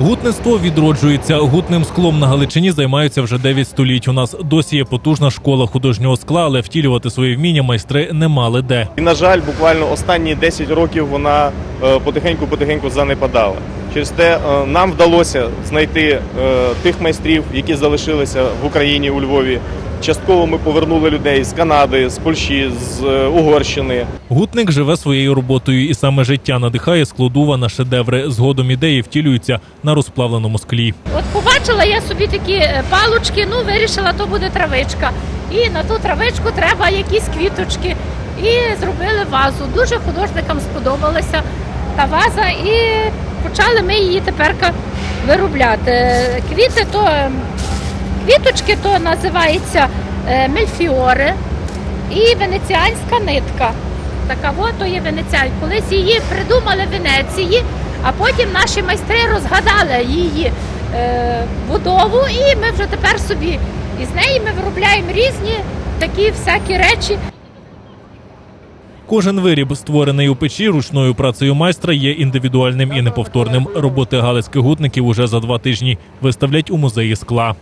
Гутництво відроджується. Гутним склом на Галичині займаються вже 9 століть. У нас досі є потужна школа художнього скла, але втілювати свої вміння майстри не мали де. І, на жаль, буквально останні 10 років вона е, потихеньку-потихеньку занепадала. Через те е, нам вдалося знайти е, тих майстрів, які залишилися в Україні у Львові. Частково ми повернули людей з Канади, з Польщі, з е, Угорщини. Гутник живе своєю роботою, і саме життя надихає складува на шедеври. Згодом ідеї втілюються на розплавленому склі. От побачила я собі такі е, палочки, ну вирішила, то буде травичка. І на ту травичку треба якісь квіточки. І зробили вазу. Дуже художникам сподобалася та ваза, і почали ми її тепер виробляти. Е, Квіти то е, квіточки то називається е, мельфіори і венеціанська нитка. Така от є венеціан. Колись її придумали в Венеції, а потім наші майстри розгадали її е, будову, і ми вже тепер собі із неї ми виробляємо різні такі всякі речі. Кожен виріб, створений у печі ручною працею майстра, є індивідуальним і неповторним. Роботи галицьких гутників уже за два тижні виставлять у музеї скла.